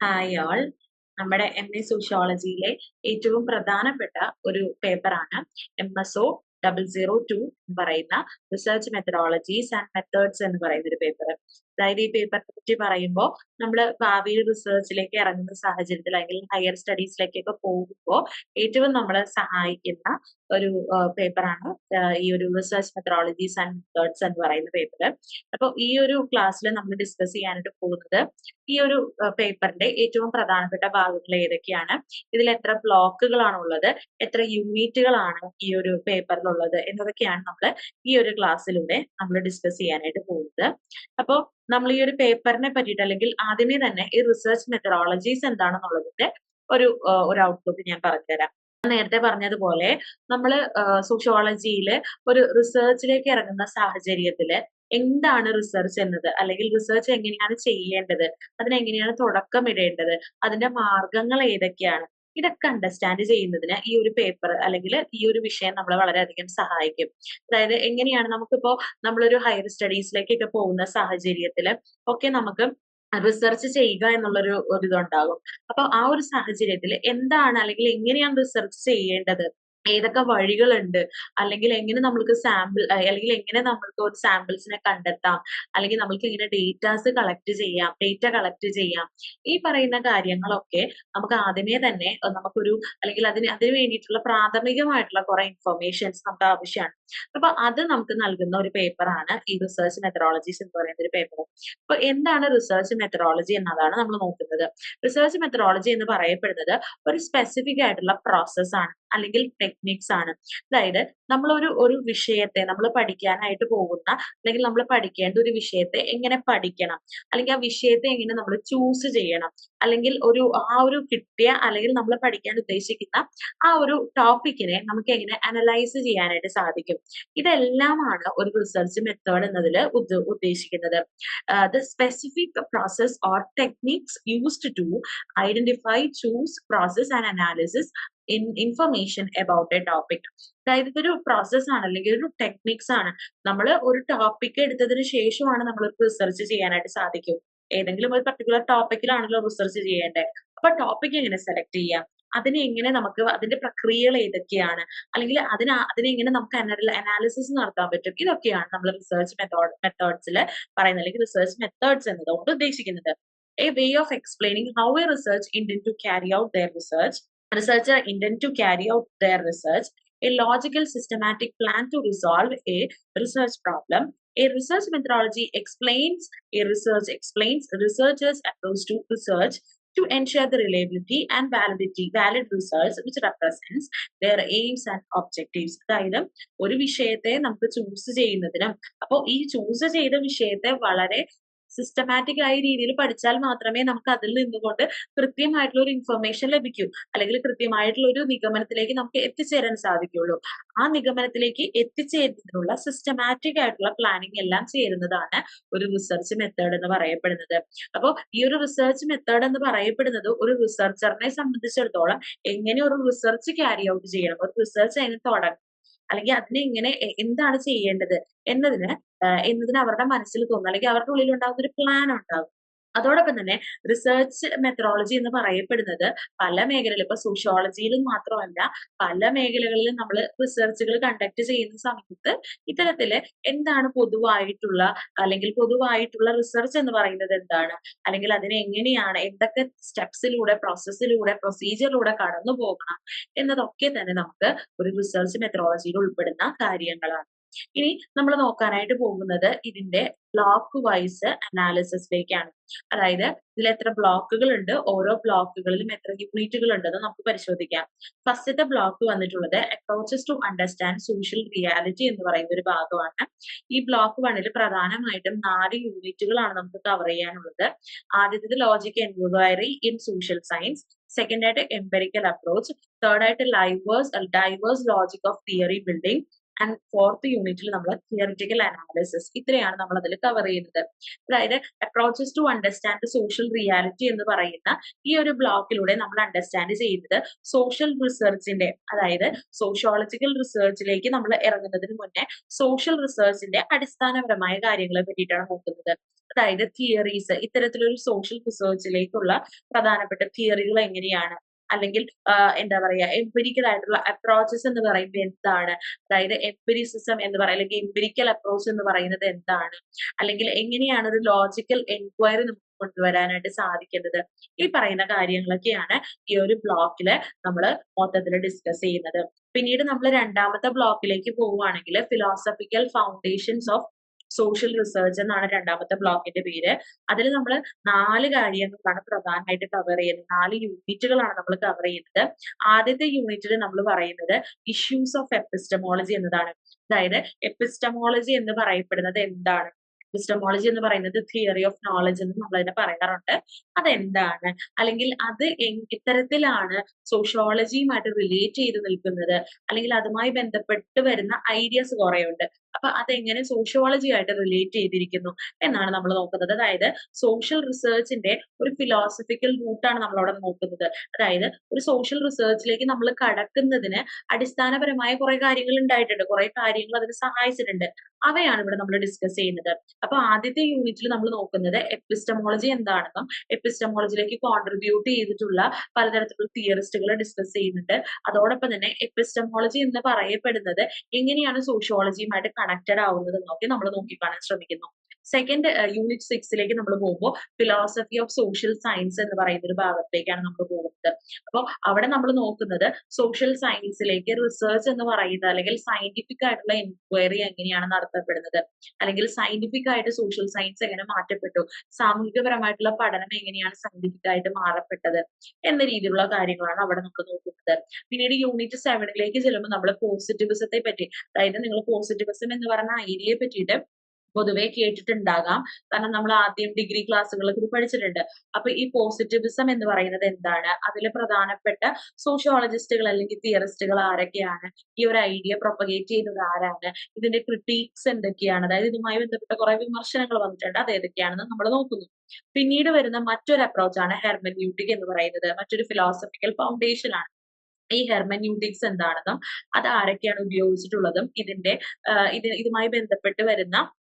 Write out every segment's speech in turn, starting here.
Hi all നമ്മുടെ M A സോഷ്യോളജിയിലെ ഏറ്റവും പ്രധാനപ്പെട്ട ഒരു പേപ്പറാണ് M S O double zero two എന്ന് പറയുന്ന റിസർച്ച് മെത്തഡോളജീസ് ആൻഡ് മെത്തേഡ്സ് എന്ന് പറയുന്ന ഒരു പേപ്പർ അതായത് ഈ പേപ്പറിനെ പറ്റി പറയുമ്പോൾ നമ്മൾ ഭാവിയിൽ റിസർച്ചിലേക്ക് ഇറങ്ങുന്ന സാഹചര്യത്തിൽ അല്ലെങ്കിൽ ഹയർ സ്റ്റഡീസിലേക്കൊക്കെ പോകുമ്പോൾ ഏറ്റവും നമ്മളെ സഹായിക്കുന്ന ഒരു പേപ്പറാണ് ഈ ഒരു റിസർച്ച് മെത്തഡോളജീസ് ആൻഡ് മെത്തേഡ്സ് എന്ന് പറയുന്ന പേപ്പർ അപ്പോൾ ഈ ഒരു ക്ലാസ്സിൽ നമ്മൾ ഡിസ്കസ് ചെയ്യാനായിട്ട് പോകുന്നത് ഈ ഒരു പേപ്പറിന്റെ ഏറ്റവും പ്രധാനപ്പെട്ട ഭാഗങ്ങൾ ഏതൊക്കെയാണ്? ഇതിൽ എത്ര ബ്ലോക്കുകളാണ് ഉള്ളത് എത്ര യൂണിറ്റുകളാണ് ഈ ഒരു പേപ്പറിലുള്ളത് എന്നതൊക്കെയാണ് നമ്മൾ ഈ ഒരു ക്ലാസ്സിലൂടെ നമ്മൾ ഡിസ്കസ് ചെയ്യാനായിട്ട് പോകുന്നത്. അപ്പോൾ നമ്മൾ ഈ ഒരു പേപ്പറിനെ പറ്റിയിട്ട് അല്ലെങ്കിൽ ആദ്യമേ തന്നെ ഈ റിസർച്ച് മെത്തഡോളജീസ് എന്താണെന്നുള്ളതിന്റെ ഒരു ഒരു ഔട്ട്ലുക്ക് ഞാൻ പറഞ്ഞുതരാം. നേരത്തെ പറഞ്ഞതുപോലെ നമ്മൾ സോഷ്യോളജിയിൽ ഒരു റിസർച്ചിലേക്ക് ഇറങ്ങുന്ന സാഹചര്യത്തിൽ എന്താണ് റിസർച്ച് എന്നത്? അല്ലെങ്കിൽ റിസർച്ച് എങ്ങനെയാണ് ചെയ്യേണ്ടത്? അതിനെങ്ങനെയാണ് തുടക്കമിടേണ്ടത്? അതിന്റെ മാർഗങ്ങൾ ഏതൊക്കെയാണ്? ഇതൊക്കെ അണ്ടർസ്റ്റാൻഡ് ചെയ്യുന്നതിന് ഈ ഒരു പേപ്പർ അല്ലെങ്കിൽ ഈ ഒരു വിഷയം നമ്മളെ വളരെയധികം സഹായിക്കും. അതായത് എങ്ങനെയാണ് നമുക്കിപ്പോ നമ്മളൊരു ഹയർ സ്റ്റഡീസിലേക്കൊക്കെ പോകുന്ന സാഹചര്യത്തിൽ ഒക്കെ നമുക്ക് റിസർച്ച് ചെയ്യുക എന്നുള്ളൊരു ഒരു ഇതുണ്ടാകും. അപ്പൊ ആ ഒരു സാഹചര്യത്തിൽ എന്താണ് അല്ലെങ്കിൽ എങ്ങനെയാണ് റിസർച്ച് ചെയ്യേണ്ടത്? ഏതൊക്കെ വഴികളുണ്ട്? അല്ലെങ്കിൽ എങ്ങനെ നമ്മൾക്ക് സാമ്പിൾ അല്ലെങ്കിൽ എങ്ങനെ നമ്മൾക്ക് ഒരു സാമ്പിൾസിനെ കണ്ടെത്താം? അല്ലെങ്കിൽ നമ്മൾക്ക് ഇങ്ങനെ ഡേറ്റാസ് കളക്ട് ചെയ്യാം? ഡേറ്റ കളക്ട് ചെയ്യാം? ഈ പറയുന്ന കാര്യങ്ങളൊക്കെ നമുക്ക് ആദ്യമേ തന്നെ നമുക്കൊരു അല്ലെങ്കിൽ അതിന് അതിന് വേണ്ടിയിട്ടുള്ള പ്രാഥമികമായിട്ടുള്ള കുറെ ഇൻഫർമേഷൻസ് നമുക്ക് ആവശ്യമാണ്. അപ്പൊ അത് നമുക്ക് നൽകുന്ന ഒരു പേപ്പറാണ് ഈ റിസർച്ച് മെത്തഡോളജീസ് എന്ന് പറയുന്ന ഒരു പേപ്പർ അപ്പൊ എന്താണ് റിസർച്ച് മെത്തഡോളജി എന്നതാണ് നമ്മൾ നോക്കുന്നത്. റിസർച്ച് മെത്തഡോളജി എന്ന് പറയപ്പെടുന്നത് ഒരു സ്പെസിഫിക് ആയിട്ടുള്ള പ്രോസസ് ആണ്. അല്ലെങ്കിൽ ടെക്നിക്സ് ആണ്. അതായത് നമ്മൾ ഒരു വിഷയത്തെ നമ്മൾ പഠിക്കാനായിട്ട് പോകുന്ന അല്ലെങ്കിൽ നമ്മൾ പഠിക്കേണ്ട ഒരു വിഷയത്തെ എങ്ങനെ പഠിക്കണം? അല്ലെങ്കിൽ ആ വിഷയത്തെ എങ്ങനെ നമ്മൾ ചൂസ് ചെയ്യണം? അല്ലെങ്കിൽ ഒരു ആ ഒരു കിട്ടിയ അല്ലെങ്കിൽ നമ്മൾ പഠിക്കാൻ ഉദ്ദേശിക്കുന്ന ആ ഒരു ടോപ്പിക്കിനെ നമുക്ക് എങ്ങനെ അനലൈസ് ചെയ്യാനായിട്ട് സാധിക്കും? ഇതെല്ലാമാണ് ഒരു റിസർച്ച് മെത്തേഡ് എന്നതിൽ ഉദ്ദേശിക്കുന്നത്. The specific process or techniques used to identify choose process and analysis information about a topic അതായത് ഇതൊരു പ്രോസസ് ആണ് അല്ലെങ്കിൽ ഒരു ടെക്നിക്സ് ആണ്. നമ്മൾ ഒരു ടോപ്പിക് എടുത്തതിന് ശേഷമാണ് നമ്മൾ റിസർച്ച് ചെയ്യാനായിട്ട് സാധിക്കും. ഏതെങ്കിലും ഒരു പർട്ടിക്കുലർ ടോപ്പിക്കിലാണല്ലോ റിസർച്ച് ചെയ്യേണ്ടത്. അപ്പൊ ടോപ്പിക് എങ്ങനെ സെലക്ട് ചെയ്യാം? അതിനെ എങ്ങനെ നമുക്ക് അതിന്റെ പ്രക്രിയകൾ ഏതൊക്കെയാണ്? അല്ലെങ്കിൽ അതിന് അതിനെ എങ്ങനെ നമുക്ക് അനാലിസിസ് നടത്താൻ പറ്റും? ഇതൊക്കെയാണ് നമ്മൾ റിസർച്ച് മെത്തേഡ് മെത്തേഡ്സിൽ പറയുന്നത് അല്ലെങ്കിൽ റിസർച്ച് മെത്തേഡ്സ് എന്നതുകൊണ്ട് ഉദ്ദേശിക്കുന്നത്. A way of explaining how a research intend to carry out their research researcher intend to carry out their research, a logical systematic plan to resolve a research problem. A research methodology explains a research explains researchers' approach to research to ensure the reliability and validity valid research which represents their aims and objectives അതായത് ഒരു വിഷയത്തെ നമുക്ക് choose ചെയ്യുന്നതിനും അപ്പോൾ ഈ choose ചെയ്ത വിഷയത്തെ വളരെ സിസ്റ്റമാറ്റിക് ആയ രീതിയിൽ പഠിച്ചാൽ മാത്രമേ നമുക്ക് അതിൽ നിന്നുകൊണ്ട് കൃത്യമായിട്ടുള്ള ഒരു ഇൻഫർമേഷൻ ലഭിക്കൂ. അല്ലെങ്കിൽ കൃത്യമായിട്ടുള്ള ഒരു നിഗമനത്തിലേക്ക് നമുക്ക് എത്തിച്ചേരാൻ സാധിക്കുള്ളൂ ആ നിഗമനത്തിലേക്ക് എത്തിച്ചേരുന്നതിനുള്ള സിസ്റ്റമാറ്റിക് ആയിട്ടുള്ള പ്ലാനിങ് എല്ലാം ചേരുന്നതാണ് ഒരു റിസർച്ച് മെത്തേഡ് എന്ന് പറയപ്പെടുന്നത്. അപ്പോൾ ഈ ഒരു റിസർച്ച് മെത്തേഡ് എന്ന് പറയപ്പെടുന്നത് ഒരു റിസർച്ചറിനെ സംബന്ധിച്ചിടത്തോളം എങ്ങനെ ഒരു റിസർച്ച് ക്യാരി ഔട്ട് ചെയ്യണം? ഒരു റിസർച്ച് അതിന് തുടങ്ങും അല്ലെങ്കിൽ അതിനെ ഇങ്ങനെ എന്താണ് ചെയ്യേണ്ടത് എന്നതിന് എന്നതിന് അവരുടെ മനസ്സിൽ തോന്നും. അല്ലെങ്കിൽ അവരുടെ ഉള്ളിൽ ഉണ്ടാകുന്ന ഒരു പ്ലാൻ ഉണ്ടാകും അതോടൊപ്പം തന്നെ റിസർച്ച് മെത്തഡോളജി എന്ന് പറയപ്പെടുന്നത് പല മേഖലകളിൽ ഇപ്പൊ സോഷ്യോളജിയിലും മാത്രമല്ല പല മേഖലകളിലും നമ്മൾ റിസർച്ചുകൾ കണ്ടക്ട് ചെയ്യുന്ന സമയത്ത് ഇത്തരത്തിൽ എന്താണ് പൊതുവായിട്ടുള്ള അല്ലെങ്കിൽ പൊതുവായിട്ടുള്ള റിസർച്ച് എന്ന് പറയുന്നത് എന്താണ്? അല്ലെങ്കിൽ അതിനെ എങ്ങനെയാണ് എന്തൊക്കെ സ്റ്റെപ്സിലൂടെ പ്രോസസ്സിലൂടെ പ്രൊസീജിയറിലൂടെ കടന്നു പോകണം എന്നതൊക്കെ തന്നെ നമുക്ക് ഒരു റിസർച്ച് മെത്തഡോളജിയിൽ ഉൾപ്പെടുന്ന കാര്യങ്ങളാണ്. ഇനി നമ്മൾ നോക്കാനായിട്ട് പോകുന്നത് ഇതിന്റെ ബ്ലോക്ക് വൈസ് അനാലിസിസിലേക്കാണ് അതായത് ഇതിൽ എത്ര ബ്ലോക്കുകൾ ഉണ്ട് ഓരോ ബ്ലോക്കുകളിലും എത്ര യൂണിറ്റുകൾ ഉണ്ടെന്ന് നമുക്ക് പരിശോധിക്കാം. ഫസ്റ്റത്തെ ബ്ലോക്ക് വന്നിട്ടുള്ളത് approaches to understand social reality എന്ന് പറയുന്ന ഒരു ഭാഗമാണ്. ഈ ബ്ലോക്ക് വണ്ണിൽ പ്രധാനമായിട്ടും നാല് യൂണിറ്റുകളാണ് നമുക്ക് കവർ ചെയ്യാനുള്ളത്. ആദ്യത്തേത് logic enquiry in social science second ആയിട്ട് എംപെരിക്കൽ അപ്രോച്ച് തേർഡ് ആയിട്ട് livers diverse logic of theory building and fourth യൂണിറ്റിൽ നമ്മൾ തിയറിറ്റിക്കൽ അനാലിസിസ് ഇത്രയാണ് നമ്മൾ അതിൽ കവർ ചെയ്യുന്നത്. അതായത് approaches to understand social reality എന്ന് പറയുന്ന ഈ ഒരു ബ്ലോക്കിലൂടെ നമ്മൾ അണ്ടർസ്റ്റാൻഡ് ചെയ്യുന്നത് സോഷ്യൽ റിസർച്ചിന്റെ അതായത് സോഷ്യോളജിക്കൽ റിസർച്ചിലേക്ക് നമ്മൾ ഇറങ്ങുന്നതിന് മുന്നേ സോഷ്യൽ റിസർച്ചിന്റെ അടിസ്ഥാനപരമായ കാര്യങ്ങളെ പറ്റിയിട്ടാണ് നോക്കുന്നത്. അതായത് തിയറീസ് ഇത്തരത്തിലൊരു സോഷ്യൽ റിസർച്ചിലേക്കുള്ള പ്രധാനപ്പെട്ട തിയറികൾ എങ്ങനെയാണ്? അല്ലെങ്കിൽ എന്താ പറയാ എംപിരിക്കൽ ആയിട്ടുള്ള അപ്രോച്ചസ് എന്ന് പറയുമ്പോൾ എന്താണ്? അതായത് എംപിരിസിസം എന്ന് പറയുക അല്ലെങ്കിൽ എംപിരിക്കൽ അപ്രോച്ച് എന്ന് പറയുന്നത് എന്താണ്? അല്ലെങ്കിൽ എങ്ങനെയാണ് ഒരു ലോജിക്കൽ എൻക്വയറി നമുക്ക് കൊണ്ടുവരാനായിട്ട് സാധിക്കുന്നത് ഈ പറയുന്ന കാര്യങ്ങളൊക്കെയാണ് ഈ ഒരു ബ്ലോക്കിൽ നമ്മൾ മൊത്തത്തിൽ ഡിസ്കസ് ചെയ്യുന്നത്. പിന്നീട് നമ്മൾ രണ്ടാമത്തെ ബ്ലോക്കിലേക്ക് പോവുകയാണെങ്കിൽ philosophical foundations of social research എന്നാണ് രണ്ടാമത്തെ ബ്ലോക്കിന്റെ പേര്. അതിൽ നമ്മൾ നാല് കാര്യങ്ങളാണ് പ്രധാനമായിട്ട് കവർ ചെയ്യുന്നത്. നാല് യൂണിറ്റുകളാണ് നമ്മൾ കവർ ചെയ്യുന്നത്. ആദ്യത്തെ യൂണിറ്റിൽ നമ്മൾ പറയുന്നത് ഇഷ്യൂസ് ഓഫ് എപ്പിസ്റ്റമോളജി എന്നതാണ്. അതായത് എപ്പിസ്റ്റമോളജി എന്ന് പറയപ്പെടുന്നത് എന്താണ്? എപ്പിസ്റ്റമോളജി എന്ന് പറയുന്നത് തിയറി ഓഫ് നോളജ് എന്ന് നമ്മൾ അതിനെ പറയാറുണ്ട്. അതെന്താണ്? അല്ലെങ്കിൽ അത് ഇത്തരത്തിലാണ് സോഷ്യോളജിയുമായിട്ട് റിലേറ്റ് ചെയ്ത് നിൽക്കുന്നത്. അല്ലെങ്കിൽ അതുമായി ബന്ധപ്പെട്ട് വരുന്ന ഐഡിയാസ് കുറെ കുറേയുണ്ട്. അപ്പൊ അതെങ്ങനെ സോഷ്യോളജി ആയിട്ട് റിലേറ്റ് ചെയ്തിരിക്കുന്നു എന്നാണ് നമ്മൾ നോക്കുന്നത്. അതായത് സോഷ്യൽ റിസർച്ചിന്റെ ഒരു ഫിലോസഫിക്കൽ റൂട്ടാണ് നമ്മൾ അവിടെ നോക്കുന്നത്. അതായത് ഒരു സോഷ്യൽ റിസർച്ചിലേക്ക് നമ്മൾ കടക്കുന്നതിന് അടിസ്ഥാനപരമായ കുറെ കാര്യങ്ങൾ ഉണ്ടായിട്ടുണ്ട്. കുറെ കാര്യങ്ങൾ അതിന് സഹായിച്ചിട്ടുണ്ട്. അവയാണ് ഇവിടെ നമ്മൾ ഡിസ്കസ് ചെയ്യുന്നത്. അപ്പൊ ആദ്യത്തെ യൂണിറ്റിൽ നമ്മൾ നോക്കുന്നത് എപ്പിസ്റ്റമോളജി എന്താണെന്നും എപ്പിസ്റ്റമോളജിയിലേക്ക് കോൺട്രിബ്യൂട്ട് ചെയ്തിട്ടുള്ള പലതരത്തിലുള്ള തിയറിസ്റ്റുകൾ ഡിസ്കസ് ചെയ്യുന്നുണ്ട്. അതോടൊപ്പം തന്നെ എപ്പിസ്റ്റമോളജി എന്ന് പറയപ്പെടുന്നത് എങ്ങനെയാണ് സോഷ്യോളജിയുമായിട്ട് കണക്റ്റഡ് ആവുന്നത് നോക്കി നമ്മൾ നോക്കിക്കാണാൻ ശ്രമിക്കുന്നു. സെക്കൻഡ് യൂണിറ്റ് സിക്സിലേക്ക് നമ്മൾ പോകുമ്പോൾ ഫിലോസഫി ഓഫ് സോഷ്യൽ സയൻസ് എന്ന് പറയുന്ന ഒരു ഭാഗത്തേക്കാണ് നമ്മൾ പോകുന്നത്. അപ്പോൾ അവിടെ നമ്മൾ നോക്കുന്നത് സോഷ്യൽ സയൻസിലേക്ക് റിസർച്ച് എന്ന് പറയുന്നത് അല്ലെങ്കിൽ സയന്റിഫിക് ആയിട്ടുള്ള എൻക്വയറി എങ്ങനെയാണ് നടത്തപ്പെടുന്നത്? അല്ലെങ്കിൽ സയന്റിഫിക് ആയിട്ട് സോഷ്യൽ സയൻസ് എങ്ങനെ മാറ്റപ്പെട്ടു? സാമൂഹികപരമായിട്ടുള്ള പഠനം എങ്ങനെയാണ് സയന്റിഫിക് ആയിട്ട് മാറപ്പെട്ടത്? എന്ന രീതിയിലുള്ള കാര്യങ്ങളാണ് അവിടെ നമ്മൾ നോക്കുന്നത്. പിന്നീട് യൂണിറ്റ് സെവനിലേക്ക് ചെല്ലുമ്പോൾ നമ്മൾ പോസിറ്റിവിസത്തെ പറ്റി അതായത് നിങ്ങൾ പോസിറ്റിവിസം എന്ന് പറഞ്ഞ ഐഡിയയെ പറ്റിയിട്ട് പൊതുവെ കേട്ടിട്ടുണ്ടാകാം. കാരണം നമ്മൾ ആദ്യം ഡിഗ്രി ക്ലാസ്സുകളിൽ ഇത് പഠിച്ചിട്ടുണ്ട്. അപ്പൊ ഈ പോസിറ്റിവിസം എന്ന് പറയുന്നത് എന്താണ്? അതിലെ പ്രധാനപ്പെട്ട സോഷ്യോളജിസ്റ്റുകൾ അല്ലെങ്കിൽ തിയറിസ്റ്റുകൾ ആരൊക്കെയാണ്? ഈ ഒരു ഐഡിയ പ്രൊപ്പഗേറ്റ് ചെയ്തത് ആരാണ്? ഇതിന്റെ ക്രിട്ടീക്സ് എന്തൊക്കെയാണ്? അതായത് ഇതുമായി ബന്ധപ്പെട്ട കുറെ വിമർശനങ്ങൾ വന്നിട്ടുണ്ട്. അത് ഏതൊക്കെയാണെന്ന് നമ്മൾ നോക്കുന്നു. പിന്നീട് വരുന്ന മറ്റൊരു അപ്രോച്ചാണ് ഹെർമന്യൂട്ടിക് എന്ന് പറയുന്നത്. മറ്റൊരു ഫിലോസഫിക്കൽ ഫൗണ്ടേഷൻ ആണ്. ഈ ഹെർമന്യൂട്ടിക്സ് എന്താണെന്നും അത് ആരൊക്കെയാണ് ഉപയോഗിച്ചിട്ടുള്ളതും ഇതിന്റെ ഇത് ഇതുമായി ബന്ധപ്പെട്ട് വരുന്ന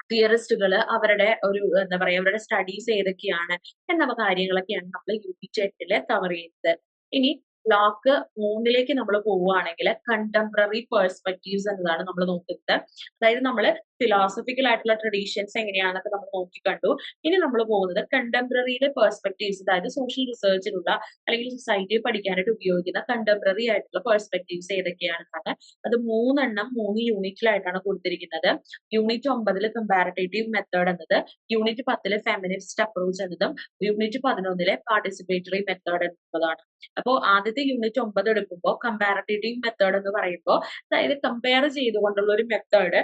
തിയറിസ്റ്റുകൾ അവരുടെ ഒരു എന്താ പറയാ അവരുടെ സ്റ്റഡീസ് ഏതൊക്കെയാണ് എന്ന കാര്യങ്ങളൊക്കെയാണ് നമ്മൾ യൂണിറ്റ് എട്ടിൽ കവർ ചെയ്യുന്നത്. ഇനി ബ്ലോക്ക് മൂന്നിലേക്ക് നമ്മൾ പോവുകയാണെങ്കിൽ കണ്ടംപററി പേഴ്സ്പെക്റ്റീവ്സ് എന്നതാണ് നമ്മൾ നോക്കുന്നത്. അതായത് നമ്മൾ ഫിലോസഫിക്കൽ ആയിട്ടുള്ള ട്രഡീഷൻസ് എങ്ങനെയാണെന്നൊക്കെ നമ്മൾ നോക്കി കണ്ടു ഇനി നമ്മൾ പോകുന്നത് കണ്ടംപററിയുടെ പേഴ്സ്പെക്റ്റീവ്സ് അതായത് സോഷ്യൽ റിസർച്ചിലുള്ള അല്ലെങ്കിൽ സൊസൈറ്റിയിൽ പഠിക്കാനായിട്ട് ഉപയോഗിക്കുന്ന കണ്ടംപററി ആയിട്ടുള്ള പേഴ്സ്പെക്റ്റീവ്സ് ഏതൊക്കെയാണെന്നാണ്. അത് മൂന്നെണ്ണം മൂന്ന് യൂണിറ്റിലായിട്ടാണ് കൊടുത്തിരിക്കുന്നത്. യൂണിറ്റ് ഒമ്പതിൽ കമ്പാരറ്റേറ്റീവ് മെത്തേഡ് എന്നത് യൂണിറ്റ് പത്തിലെ ഫെമിനിസ്റ്റ് അപ്രോച്ച് എന്നതും യൂണിറ്റ് പതിനൊന്നിലെ പാർട്ടിസിപ്പേറ്ററി മെത്തേഡ് എന്നതാണ് അപ്പോൾ ആദ്യത്തെ യൂണിറ്റ് ഒമ്പത് എടുക്കുമ്പോൾ കമ്പാരറ്റേറ്റീവ് മെത്തേഡ് എന്ന് പറയുമ്പോൾ അതായത് കമ്പയർ ചെയ്തുകൊണ്ടുള്ള ഒരു മെത്തേഡ്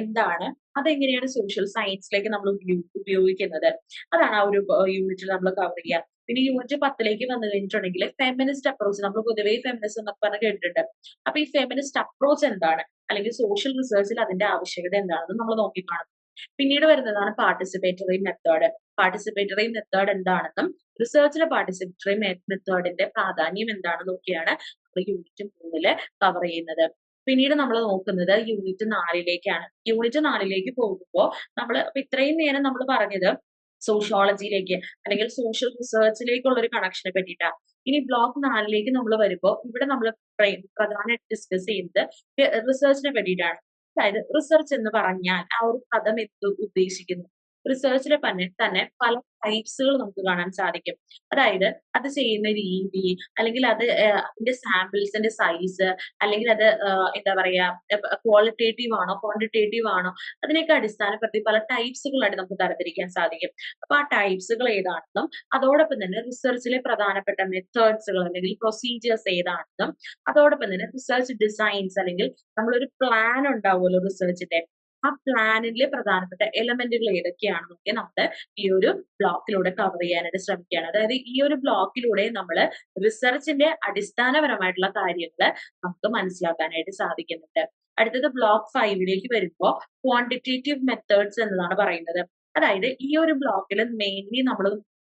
എന്താണ്? അതെങ്ങനെയാണ് സോഷ്യൽ സയൻസിലേക്ക് നമ്മൾ ഉപയോഗിക്കുന്നത്? അതാണ് ആ ഒരു യൂണിറ്റിൽ നമ്മൾ കവർ ചെയ്യുക പിന്നെ യൂണിറ്റ് പത്തിലേക്ക് വന്നു കഴിഞ്ഞിട്ടുണ്ടെങ്കിൽ ഫെമിനിസ്റ്റ് അപ്രോച്ച് നമ്മൾ പൊതുവേ ഫെമിനിസം എന്നൊക്കെ പറഞ്ഞ് കേട്ടിട്ടുണ്ട്. അപ്പൊ ഈ ഫെമിനിസ്റ്റ് അപ്രോച്ച് എന്താണ്? അല്ലെങ്കിൽ സോഷ്യൽ റിസർച്ചിൽ അതിന്റെ ആവശ്യകത എന്താണെന്ന് നമ്മൾ നോക്കി കാണും പിന്നീട് വരുന്നതാണ് പാർട്ടിസിപ്പേറ്ററി മെത്തേഡ് പാർട്ടിസിപ്പേറ്ററി മെത്തേഡ് എന്താണെന്നും റിസർച്ചിലെ പാർട്ടിസിപ്പേറ്ററി മെത്തേഡിന്റെ പ്രാധാന്യം എന്താണെന്നും ഒക്കെയാണ് യൂണിറ്റ് മൂന്നിൽ കവർ ചെയ്യുന്നത്. പിന്നീട് നമ്മൾ നോക്കുന്നത് യൂണിറ്റ് നാലിലേക്കാണ്. യൂണിറ്റ് നാലിലേക്ക് പോകുമ്പോൾ നമ്മൾ ഇത്രയും നേരം നമ്മൾ പറഞ്ഞത് സോഷ്യോളജിയിലേക്ക് അല്ലെങ്കിൽ സോഷ്യൽ റിസർച്ചിലേക്കുള്ള ഒരു കണക്ഷനെ പറ്റിയിട്ടാണ് ഇനി ബ്ലോക്ക് നാലിലേക്ക് നമ്മൾ വരുമ്പോൾ ഇവിടെ നമ്മൾ പ്രധാനമായിട്ട് ഡിസ്കസ് ചെയ്യുന്നത് റിസർച്ചിനെ പറ്റിയിട്ടാണ്. അതായത് റിസർച്ച് എന്ന് പറഞ്ഞാൽ ആ ഒരു പദം എന്ത് ഉദ്ദേശിക്കുന്നു. റിസർച്ചിലെ തന്നെ തന്നെ പല ടൈപ്സുകൾ നമുക്ക് കാണാൻ സാധിക്കും. അതായത് അത് ചെയ്യുന്ന രീതി അല്ലെങ്കിൽ അത് അതിന്റെ സാമ്പിൾസിന്റെ സൈസ് അല്ലെങ്കിൽ അത് എന്താ പറയാ ക്വാളിറ്റേറ്റീവ് ആണോ ക്വാണ്ടിറ്റേറ്റീവ് ആണോ അതിനെയൊക്കെ അടിസ്ഥാനപ്പെടുത്തി പല ടൈപ്സുകളായിട്ട് നമുക്ക് തരത്തിരിക്കാൻ സാധിക്കും. അപ്പൊ ആ ടൈപ്സുകൾ ഏതാണെന്നും അതോടൊപ്പം തന്നെ റിസർച്ചിലെ പ്രധാനപ്പെട്ട മെത്തേഡ്സുകൾ അല്ലെങ്കിൽ പ്രൊസീജിയേഴ്സ് ഏതാണെന്നും അതോടൊപ്പം തന്നെ റിസർച്ച് ഡിസൈൻസ് അല്ലെങ്കിൽ നമ്മളൊരു പ്ലാൻ ഉണ്ടാവുമല്ലോ റിസർച്ചിന്റെ ആ പ്ലാനിലെ പ്രധാനപ്പെട്ട എലമെന്റുകൾ ഏതൊക്കെയാണെന്നൊക്കെ നമ്മൾ ഈ ഒരു ബ്ലോക്കിലൂടെ കവർ ചെയ്യാനായിട്ട് ശ്രമിക്കുകയാണ്. അതായത് ഈ ഒരു ബ്ലോക്കിലൂടെ നമ്മൾ റിസർച്ചിന്റെ അടിസ്ഥാനപരമായിട്ടുള്ള കാര്യങ്ങൾ നമുക്ക് മനസ്സിലാക്കാനായിട്ട് സാധിക്കുന്നുണ്ട്. അടുത്തത് ബ്ലോക്ക് ഫൈവിലേക്ക് വരുമ്പോൾ ക്വാണ്ടിറ്റേറ്റീവ് മെത്തേഡ്സ് എന്നതാണ് പറയുന്നത്. അതായത് ഈ ഒരു ബ്ലോക്കിൽ മെയിൻലി നമ്മൾ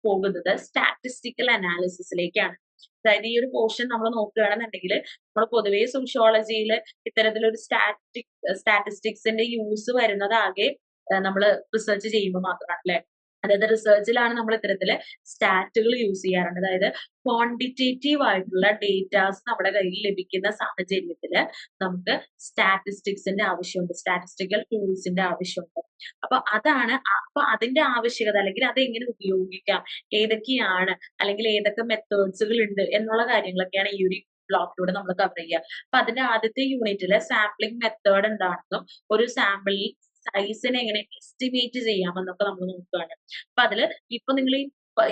പോകുന്നത് സ്റ്റാറ്റിസ്റ്റിക്കൽ അനാലിസിസിലേക്കാണ് അതായത് ഈ ഒരു പോർഷൻ നമ്മൾ നോക്കുകയാണെന്നുണ്ടെങ്കിൽ നമ്മൾ പൊതുവേ സോഷ്യോളജിയിൽ ഇത്തരത്തിലൊരു സ്റ്റാറ്റിക് സ്റ്റാറ്റിസ്റ്റിക്സിന്റെ യൂസ് വരുന്നത് ആകെ നമ്മൾ റിസർച്ച് ചെയ്യുമ്പോൾ മാത്രമാണ് അല്ലെ? അതായത് റിസർച്ചിലാണ് നമ്മൾ ഇത്തരത്തിൽ സ്റ്റാറ്റുകൾ യൂസ് ചെയ്യാറുണ്ട്. അതായത് ക്വാണ്ടിറ്റേറ്റീവ് ആയിട്ടുള്ള ഡേറ്റാസ് നമ്മുടെ കയ്യിൽ ലഭിക്കുന്ന സാഹചര്യത്തിൽ നമുക്ക് സ്റ്റാറ്റിസ്റ്റിക്സിന്റെ ആവശ്യമുണ്ട്. സ്റ്റാറ്റിസ്റ്റിക്കൽ ടൂൾസിന്റെ ആവശ്യമുണ്ട്. അപ്പൊ അതാണ് അപ്പൊ അതിന്റെ ആവശ്യകത അല്ലെങ്കിൽ അത് എങ്ങനെ ഉപയോഗിക്കാം? ഏതൊക്കെയാണ്? അല്ലെങ്കിൽ ഏതൊക്കെ മെത്തേഡ്സുകൾ ഉണ്ട്? എന്നുള്ള കാര്യങ്ങളൊക്കെയാണ് ഈ ഒരു ബ്ലോക്കിലൂടെ നമ്മൾ കവർ ചെയ്യുക. അപ്പൊ അതിന്റെ ആദ്യത്തെ യൂണിറ്റിൽ സാമ്പിളിംഗ് മെത്തേഡ് എന്താണെന്നും ഒരു സാമ്പിളിൽ സൈസിനെ എങ്ങനെ എസ്റ്റിമേറ്റ് ചെയ്യാം ചെയ്യാമെന്നൊക്കെ നമ്മൾ നോക്കുകയാണ് അപ്പൊ അതിൽ ഇപ്പൊ നിങ്ങൾ ഈ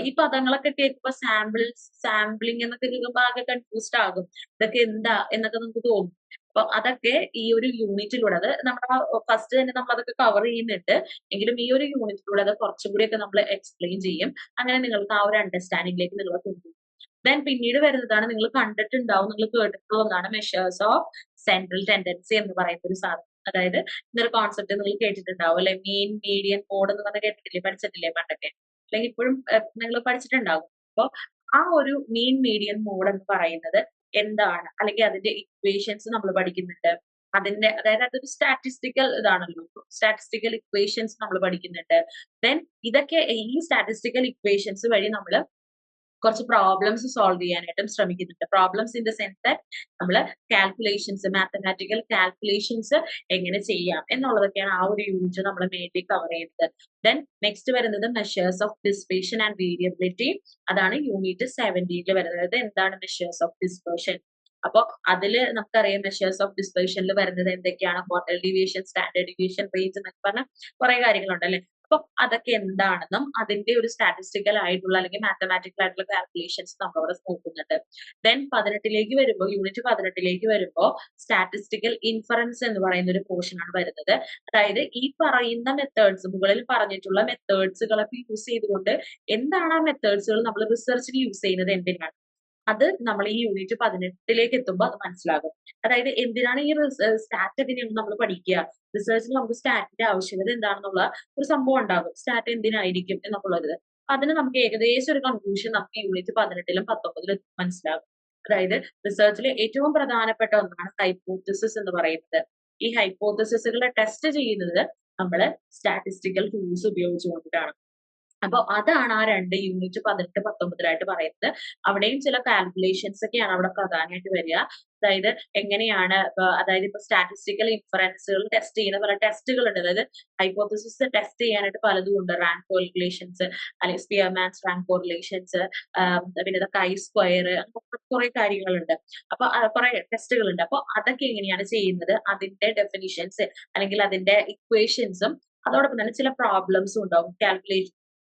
ഈ പദങ്ങളൊക്കെ കേൾക്കുമ്പോ സാമ്പിൾ സാമ്പിളിംഗ് എന്നൊക്കെ കേൾക്കുമ്പോ ആകെ കൺഫ്യൂസ്ഡ് ആകും. ഇതൊക്കെ എന്താ എന്നൊക്കെ നമുക്ക് തോന്നും. അപ്പൊ അതൊക്കെ ഈ ഒരു യൂണിറ്റിലൂടെ അത് നമ്മുടെ ഫസ്റ്റ് തന്നെ നമ്മൾ അതൊക്കെ കവർ ചെയ്യുന്നുണ്ട്. എങ്കിലും ഈ ഒരു യൂണിറ്റിലൂടെ അത് കുറച്ചും കൂടിയൊക്കെ നമ്മൾ എക്സ്പ്ലെയിൻ ചെയ്യും. അങ്ങനെ നിങ്ങൾക്ക് ആ ഒരു അണ്ടർസ്റ്റാൻഡിംഗിലേക്ക് നിങ്ങൾ കൊണ്ടുപോകും. ദെൻ പിന്നീട് വരുന്നതാണ് നിങ്ങൾ കണ്ടിട്ടുണ്ടാവും നിങ്ങൾ കേട്ടിട്ടുള്ളതാണ് മെഷേഴ്സ് ഓഫ് സെൻട്രൽ ടെൻഡൻസി എന്ന് പറയുന്ന ഒരു സാധനം. അതായത് ഇന്നൊരു കോൺസെപ്റ്റ് നിങ്ങൾ കേട്ടിട്ടുണ്ടാവും അല്ലെ? മീൻ മീഡിയൻ മോഡ് എന്ന് പറഞ്ഞ കേട്ടിട്ടില്ലേ? പഠിച്ചിട്ടില്ലേ പണ്ടൊക്കെ? അല്ലെങ്കിൽ ഇപ്പോഴും നിങ്ങൾ പഠിച്ചിട്ടുണ്ടാകും അപ്പൊ ആ ഒരു മീൻ മീഡിയൻ മോഡ് എന്ന് പറയുന്നത് എന്താണ്? അല്ലെങ്കിൽ അതിന്റെ ഇക്വേഷൻസ് നമ്മൾ പഠിക്കുന്നുണ്ട്. അതിന്റെ അതായത് അതൊരു സ്റ്റാറ്റിസ്റ്റിക്കൽ ഇതാണല്ലോ. സ്റ്റാറ്റിസ്റ്റിക്കൽ ഇക്വേഷൻസ് നമ്മൾ പഠിക്കുന്നുണ്ട്. ദെൻ ഇതൊക്കെ ഈ സ്റ്റാറ്റിസ്റ്റിക്കൽ ഇക്വേഷൻസ് വഴി നമ്മൾ കുറച്ച് പ്രോബ്ലംസ് സോൾവ് ചെയ്യാനായിട്ടും ശ്രമിക്കുന്നുണ്ട്. Problems in the sense that നമ്മൾ കാൽക്കുലേഷൻസ് മാത്തമാറ്റിക്കൽ കാൽക്കുലേഷൻസ് എങ്ങനെ ചെയ്യാം എന്നുള്ളതൊക്കെയാണ് ആ ഒരു യൂണിറ്റ് നമ്മൾ മെയിൻലി കവർ ചെയ്യുന്നത്. ദെൻ നെക്സ്റ്റ് വരുന്നത് measures of dispersion and variability അതാണ് യൂണിറ്റ് സെവന്റീനിൽ വരുന്നത്. എന്താണ് മെഷേഴ്സ് ഓഫ് ഡിസ്പേഷൻ അപ്പോൾ അതിൽ നമുക്കറിയാം മെഷേഴ്സ് ഓഫ് ഡിസ്പേഷനിൽ വരുന്നത് എന്തൊക്കെയാണ്? ഹോട്ടൽ ഡിവിയേഷൻ സ്റ്റാൻഡേർഡ് ഡിവിയേഷൻ റേഞ്ച് എന്നൊക്കെ പറഞ്ഞ കുറെ കാര്യങ്ങളുണ്ട് അല്ലെ? അപ്പൊ അതൊക്കെ എന്താണെന്നും അതിന്റെ ഒരു സ്റ്റാറ്റിസ്റ്റിക്കൽ ആയിട്ടുള്ള അല്ലെങ്കിൽ മാത്തമാറ്റിക്കൽ ആയിട്ടുള്ള കാൽക്കുലേഷൻസ് നമ്മൾ അവിടെ നോക്കുന്നുണ്ട് ദെൻ പതിനെട്ടിലേക്ക് വരുമ്പോൾ യൂണിറ്റ് പതിനെട്ടിലേക്ക് വരുമ്പോൾ സ്റ്റാറ്റിസ്റ്റിക്കൽ ഇൻഫറൻസ് എന്ന് പറയുന്ന ഒരു പോർഷൻ ആണ് വരുന്നത്. അതായത് ഈ പറയുന്ന മെത്തേഡ്സ് മുകളിൽ പറഞ്ഞിട്ടുള്ള മെത്തേഡ്സുകളൊക്കെ യൂസ് ചെയ്തുകൊണ്ട് എന്താണ് ആ മെത്തേഡ്സുകൾ നമ്മൾ റിസർച്ചിന് യൂസ് ചെയ്യുന്നത് എന്തിനാണ്? അത് നമ്മൾ ഈ യൂണിറ്റ് പതിനെട്ടിലേക്ക് എത്തുമ്പോൾ അത് മനസ്സിലാകും. അതായത് എന്തിനാണ് ഈ സ്റ്റാറ്റിനെ നമ്മൾ പഠിക്കുക? റിസർച്ചിൽ നമുക്ക് സ്റ്റാറ്റിന്റെ ആവശ്യകത എന്താണെന്നുള്ള ഒരു സംഭവം ഉണ്ടാകും. സ്റ്റാറ്റ് എന്തിനായിരിക്കും എന്നുള്ളത്. അതിന് നമുക്ക് ഏകദേശം ഒരു കൺക്ലൂഷൻ നമുക്ക് യൂണിറ്റ് പതിനെട്ടിലും പത്തൊമ്പതിലും മനസ്സിലാകും. അതായത് റിസർച്ചിൽ ഏറ്റവും പ്രധാനപ്പെട്ട ഒന്നാണ് ഹൈപ്പോത്തിസിസ് എന്ന് പറയുന്നത്. ഈ ഹൈപ്പോത്തിസിസുകളെ ടെസ്റ്റ് ചെയ്യുന്നത് നമ്മൾ സ്റ്റാറ്റിസ്റ്റിക്കൽ ടൂൾസ് ഉപയോഗിച്ചുകൊണ്ടിട്ടാണ് അപ്പോൾ അതാണ് ആ രണ്ട് യൂണിറ്റ് പതിനെട്ട് പത്തൊമ്പതിലായിട്ട് പറയുന്നത്. അവിടെയും ചില കാൽക്കുലേഷൻസ് ഒക്കെയാണ് അവിടെ പ്രധാനമായിട്ട് വരിക. അതായത് എങ്ങനെയാണ് അതായത് ഇപ്പൊ സ്റ്റാറ്റിസ്റ്റിക്കൽ ഇൻഫറൻസുകൾ ടെസ്റ്റ് ചെയ്യുന്ന പല ടെസ്റ്റുകൾ ഉണ്ട് അതായത് ഹൈപ്പോത്തിസിസ് ടെസ്റ്റ് ചെയ്യാനായിട്ട് പലതും ഉണ്ട്. റാങ്ക് കോറിലേഷൻസ് അല്ലെങ്കിൽ സ്പിയർമാൻസ് റാങ്ക് കോറിലേഷൻസ് പിന്നെ കൈ സ്ക്വയർ കുറെ കാര്യങ്ങളുണ്ട്. അപ്പൊ കുറെ ടെസ്റ്റുകൾ ഉണ്ട് അപ്പൊ അതൊക്കെ എങ്ങനെയാണ് ചെയ്യുന്നത്? അതിന്റെ ഡെഫിനിഷൻസ് അല്ലെങ്കിൽ അതിന്റെ ഇക്വേഷൻസും അതോടൊപ്പം തന്നെ ചില പ്രോബ്ലംസും ഉണ്ടാവും.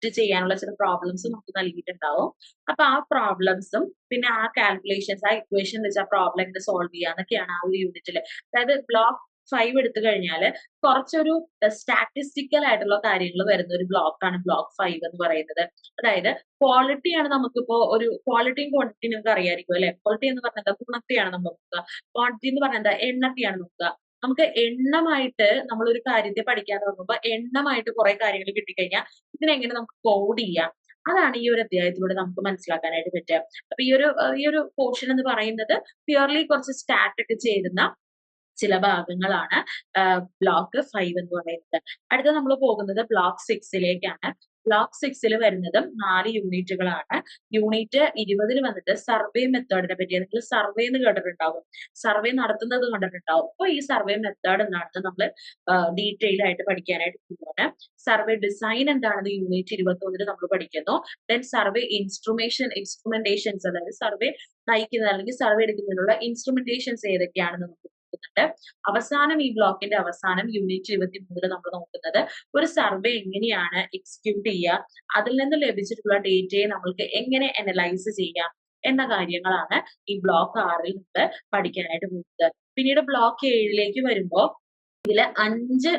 കാൽക്കുലേഷൻ ചെയ്യാനുള്ള ചില പ്രോബ്ലംസ് നമുക്ക് നൽകിയിട്ടുണ്ടാവും. അപ്പൊ ആ പ്രോബ്ലംസും പിന്നെ ആ കാൽക്കുലേഷൻസ് ആ ഇക്വേഷൻ വെച്ച് ആ പ്രോബ്ലം എങ്ങനെ സോൾവ് ചെയ്യാന്നൊക്കെയാണ് ആ ഒരു യൂണിറ്റിൽ അതായത് ബ്ലോക്ക് ഫൈവ് എടുത്തു കഴിഞ്ഞാൽ കുറച്ചൊരു സ്റ്റാറ്റിസ്റ്റിക്കൽ ആയിട്ടുള്ള കാര്യങ്ങൾ വരുന്ന ഒരു ബ്ലോക്കാണ് ബ്ലോക്ക് ഫൈവ് എന്ന് പറയുന്നത്. അതായത് ക്വാളിറ്റിയാണ് നമുക്കിപ്പോ ഒരു ക്വാളിറ്റിയും ക്വാണ്ടിറ്റിയും നമുക്ക് അറിയാമായിരിക്കും അല്ലെ? ക്വാളിറ്റി എന്ന് പറഞ്ഞാൽ ഗുണത്തെയാണ് നമ്മൾ നോക്കുക. ക്വാണ്ടിറ്റി എന്ന് പറഞ്ഞാൽ എണ്ണത്തെയാണ് നോക്കുക. നമുക്ക് എണ്ണമായിട്ട് നമ്മൾ ഒരു കാര്യത്തെ പഠിക്കാൻ തുടങ്ങുമ്പോൾ എണ്ണമായിട്ട് കുറെ കാര്യങ്ങൾ കിട്ടിക്കഴിഞ്ഞാൽ ഇതിനെങ്ങനെ നമുക്ക് കോഡ് ചെയ്യാം. അതാണ് ഈ ഒരു അധ്യായത്തിലൂടെ നമുക്ക് മനസ്സിലാക്കാനായിട്ട് പറ്റുക. അപ്പൊ ഈ ഒരു ഈ ഒരു പോർഷൻ എന്ന് പറയുന്നത് പ്യുവർലി കുറച്ച് സ്റ്റാറ്റ് ഒക്കെ ചേരുന്ന ചില ഭാഗങ്ങളാണ് ബ്ലോക്ക് ഫൈവ് എന്ന് പറയുന്നത്. അടുത്ത നമ്മൾ പോകുന്നത് ബ്ലോക്ക് സിക്സിലേക്കാണ് ബ്ലോക്ക് സിക്സിൽ വരുന്നതും നാല് യൂണിറ്റുകളാണ് യൂണിറ്റ് ഇരുപതിൽ വന്നിട്ട് സർവേ മെത്തേഡിനെ പറ്റി നിങ്ങൾ സർവേ എന്ന് കേട്ടിട്ടുണ്ടാവും. സർവേ നടത്തുന്നത് കണ്ടിട്ടുണ്ടാവും. അപ്പൊ ഈ സർവേ മെത്തേഡ് എന്താണെന്ന് നമ്മൾ ഡീറ്റെയിൽ ആയിട്ട് പഠിക്കാനായിട്ട് പോകുന്നത്. സർവേ ഡിസൈൻ എന്താണെന്ന് യൂണിറ്റ് ഇരുപത്തി ഒന്നിൽ നമ്മൾ പഠിക്കുന്നു. ദെൻ സർവേ ഇൻസ്ട്രുമേഷൻ ഇൻസ്ട്രുമെന്റേഷൻസ് അതായത് സർവേ നയിക്കുന്നത് അല്ലെങ്കിൽ സർവേ എടുക്കുന്നതിനുള്ള ഇൻസ്ട്രുമെന്റേഷൻസ് ഏതൊക്കെയാണെന്ന് നമുക്ക് നോക്കുന്നുണ്ട് അവസാനം ഈ ബ്ലോക്കിന്റെ അവസാനം യൂണിറ്റ് ഇരുപത്തി മൂന്നിൽ നമ്മൾ നോക്കുന്നത് ഒരു സർവേ എങ്ങനെയാണ് എക്സിക്യൂട്ട് ചെയ്യുക അതിൽ നിന്ന് ലഭിച്ചിട്ടുള്ള ഡേറ്റയെ നമ്മൾക്ക് എങ്ങനെ അനലൈസ് ചെയ്യാം എന്ന കാര്യങ്ങളാണ് ഈ ബ്ലോക്ക് ആറിൽ നിന്ന് പഠിക്കാനായിട്ട് പോകുന്നത്. പിന്നീട് ബ്ലോക്ക് ഏഴിലേക്ക് വരുമ്പോൾ ഇതിൽ അഞ്ച്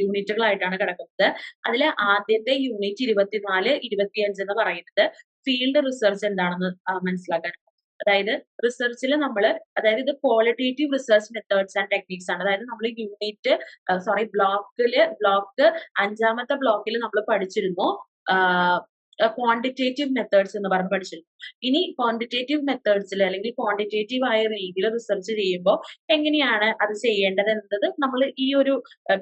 യൂണിറ്റുകളായിട്ടാണ് കിടക്കുന്നത്. അതിൽ ആദ്യത്തെ യൂണിറ്റ് ഇരുപത്തിനാല് ഇരുപത്തിയഞ്ച് എന്ന് പറയുന്നത് ഫീൽഡ് റിസർച്ച് എന്താണെന്ന് മനസ്സിലാക്കാൻ അതായത് റിസർച്ചിൽ നമ്മൾ അതായത് ഇത് qualitative research methods and techniques ആണ്. അതായത് നമ്മൾ യൂണിറ്റ് സോറി ബ്ലോക്കിൽ ബ്ലോക്ക് അഞ്ചാമത്തെ ബ്ലോക്കിൽ നമ്മൾ പഠിച്ചിരുന്നു. ക്വാണ്ടിറ്റേറ്റീവ് മെത്തേഡ്സ് എന്ന് പറഞ്ഞ് പഠിച്ചിരുന്നു. ഇനി ക്വാണ്ടിറ്റേറ്റീവ് മെത്തേഡ്സിൽ അല്ലെങ്കിൽ ക്വാണ്ടിറ്റേറ്റീവ് ആയ രീതിയിൽ റിസർച്ച് ചെയ്യുമ്പോൾ എങ്ങനെയാണ് അത് ചെയ്യേണ്ടത് എന്നത് നമ്മൾ ഈ ഒരു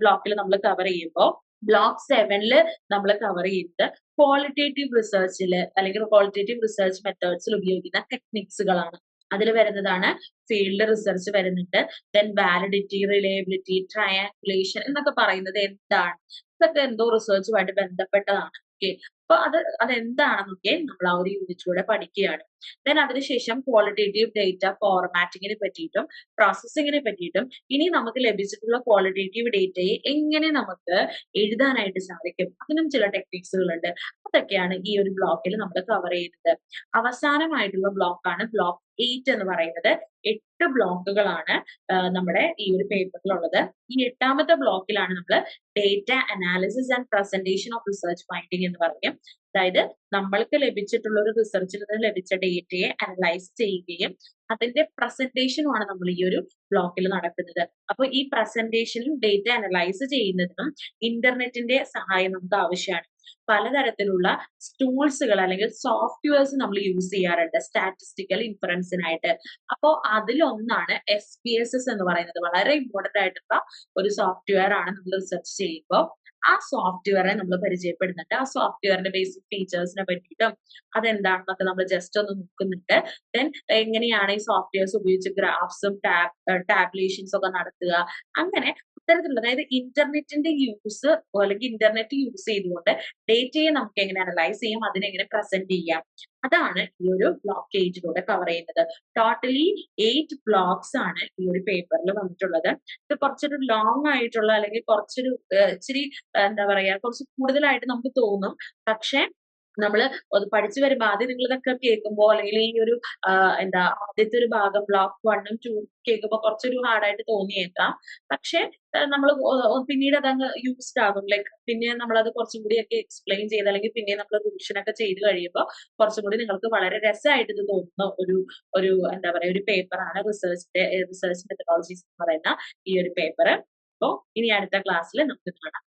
ബ്ലോക്കിൽ നമ്മൾ കവർ ചെയ്യുമ്പോൾ ബ്ലോക്ക് സെവനിൽ നമ്മൾ കവർ ചെയ്തിട്ട് ക്വാളിറ്റേറ്റീവ് റിസർച്ചിൽ അല്ലെങ്കിൽ ക്വാളിറ്റേറ്റീവ് റിസർച്ച് മെത്തേഡ്സിൽ ഉപയോഗിക്കുന്ന ടെക്നിക്സുകളാണ് അതിൽ വരുന്നതാണ് ഫീൽഡ് റിസർച്ച് വരുന്നുണ്ട്. ദെൻ വാലിഡിറ്റി റിലയബിലിറ്റി ട്രയാങ്കുലേഷൻ എന്നൊക്കെ പറയുന്നത് എന്താണ്? ഇതൊക്കെ എന്തോ റിസർച്ചുമായിട്ട് ബന്ധപ്പെട്ടതാണ്. ഓക്കെ അപ്പൊ അത് അതെന്താണെന്നൊക്കെ നമ്മൾ ആ ഒരു യൂണിറ്റിലൂടെ പഠിക്കുകയാണ്. ദെൻ അതിനുശേഷം ക്വാളിറ്റേറ്റീവ് ഡേറ്റ ഫോർമാറ്റിങ്ങിനെ പറ്റിയിട്ടും പ്രോസസ്സിങ്ങിനെ പറ്റിയിട്ടും ഇനി നമുക്ക് ലഭിച്ചിട്ടുള്ള ക്വാളിറ്റേറ്റീവ് ഡേറ്റയെ എങ്ങനെ നമുക്ക് എഴുതാനായിട്ട് സാധിക്കും? അതിനും ചില ടെക്നിക്സുകൾ ഉണ്ട് അതൊക്കെയാണ് ഈ ഒരു ബ്ലോക്കിൽ നമ്മൾ കവർ ചെയ്യുന്നത്. അവസാനമായിട്ടുള്ള ബ്ലോക്കാണ് ബ്ലോക്ക് എയ്റ്റ് എന്ന് പറയുന്നത്. എട്ട് ബ്ലോക്കുകളാണ് നമ്മുടെ ഈ ഒരു പേപ്പറിലുള്ളത് ഈ എട്ടാമത്തെ ബ്ലോക്കിലാണ് നമ്മൾ data analysis and presentation of research finding എന്ന് പറയും അതായത് നമ്മൾക്ക് ലഭിച്ചിട്ടുള്ള ഒരു റിസർച്ചിൽ നിന്ന് ലഭിച്ച ഡേറ്റയെ അനലൈസ് ചെയ്യുകയും അതിന്റെ പ്രസന്റേഷനുമാണ് നമ്മൾ ഈ ഒരു ബ്ലോക്കിൽ നടക്കുന്നത്. അപ്പൊ ഈ പ്രസന്റേഷനും ഡേറ്റ അനലൈസ് ചെയ്യുന്നതിനും ഇന്റർനെറ്റിന്റെ സഹായം നമുക്ക് ആവശ്യമാണ്. പലതരത്തിലുള്ള ടൂൾസുകൾ അല്ലെങ്കിൽ സോഫ്റ്റ്വെയർസ് നമ്മൾ യൂസ് ചെയ്യാറുണ്ട്. സ്റ്റാറ്റിസ്റ്റിക്കൽ ഇൻഫറൻസിനായിട്ട് അപ്പോൾ അതിലൊന്നാണ് എസ് പി എസ് എസ് എന്ന് പറയുന്നത്. വളരെ ഇമ്പോർട്ടന്റ് ആയിട്ടുള്ള ഒരു സോഫ്റ്റ്വെയർ ആണ് നമ്മൾ റിസർച്ച് ചെയ്യുമ്പോൾ ആ സോഫ്റ്റ്വെയറെ നമ്മൾ പരിചയപ്പെടുന്നുണ്ട്. ആ സോഫ്റ്റ്വെയറിന്റെ ബേസിക് ഫീച്ചേഴ്സിനെ പറ്റിയിട്ടും അതെന്താണെന്നൊക്കെ നമ്മൾ ജസ്റ്റ് ഒന്ന് നോക്കുന്നുണ്ട്. ദെൻ എങ്ങനെയാണ് ഈ സോഫ്റ്റ്വെയർസ് ഉപയോഗിച്ച് ഗ്രാഫ്സും ടാബ് ടാബ്ലേഷൻസ് ഒക്കെ നടത്തുക? അങ്ങനെ ഇത്തരത്തിലുള്ള അതായത് ഇന്റർനെറ്റിന്റെ യൂസ് അല്ലെങ്കിൽ ഇന്റർനെറ്റ് യൂസ് ചെയ്തുകൊണ്ട് ഡേറ്റയെ നമുക്ക് എങ്ങനെ അനലൈസ് ചെയ്യാം അതിനെങ്ങനെ പ്രസന്റ് ചെയ്യാം. അതാണ് ഈ ഒരു ബ്ലോക്ക് എയ്റ്റിലൂടെ കവർ ചെയ്യുന്നത്. ടോട്ടലി എയ്റ്റ് ബ്ലോക്സ് ആണ് ഈ ഒരു പേപ്പറിൽ വന്നിട്ടുള്ളത്. ഇത് കുറച്ചൊരു ലോങ് ആയിട്ടുള്ള അല്ലെങ്കിൽ കുറച്ചൊരു ഇച്ചിരി എന്താ പറയാ കുറച്ച് കൂടുതലായിട്ട് നമുക്ക് തോന്നും. പക്ഷെ നമ്മൾ പഠിച്ചു വരുമ്പോൾ ആദ്യം നിങ്ങൾ ഇതൊക്കെ കേൾക്കുമ്പോൾ അല്ലെങ്കിൽ ഈ ഒരു എന്താ ആദ്യത്തെ ഒരു ഭാഗം ബ്ലോക്ക് വണ്ണും ടൂ കേൾക്കുമ്പോൾ കുറച്ചൊരു ഹാർഡായിട്ട് തോന്നിയേക്കാം. പക്ഷെ നമ്മൾ പിന്നീട് അതങ്ങ് യൂസ്ഡ് ആകും. ലൈക്ക് പിന്നെ നമ്മൾ അത് കുറച്ചും കൂടി ഒക്കെ എക്സ്പ്ലെയിൻ ചെയ്ത് അല്ലെങ്കിൽ പിന്നെ നമ്മൾ റിവിഷൻ ഒക്കെ ചെയ്ത് കഴിയുമ്പോൾ കുറച്ചും കൂടി നിങ്ങൾക്ക് വളരെ രസമായിട്ട് ഇത് തോന്നുന്ന ഒരു ഒരു എന്താ പറയാ ഒരു പേപ്പറാണ് റിസർച്ചിന്റെ റിസർച്ച് മെത്തഡോളജീസ് എന്ന് പറയുന്ന ഈ ഒരു പേപ്പർ അപ്പോൾ ഇനി അടുത്ത ക്ലാസ്സിൽ നമുക്ക് കാണാം.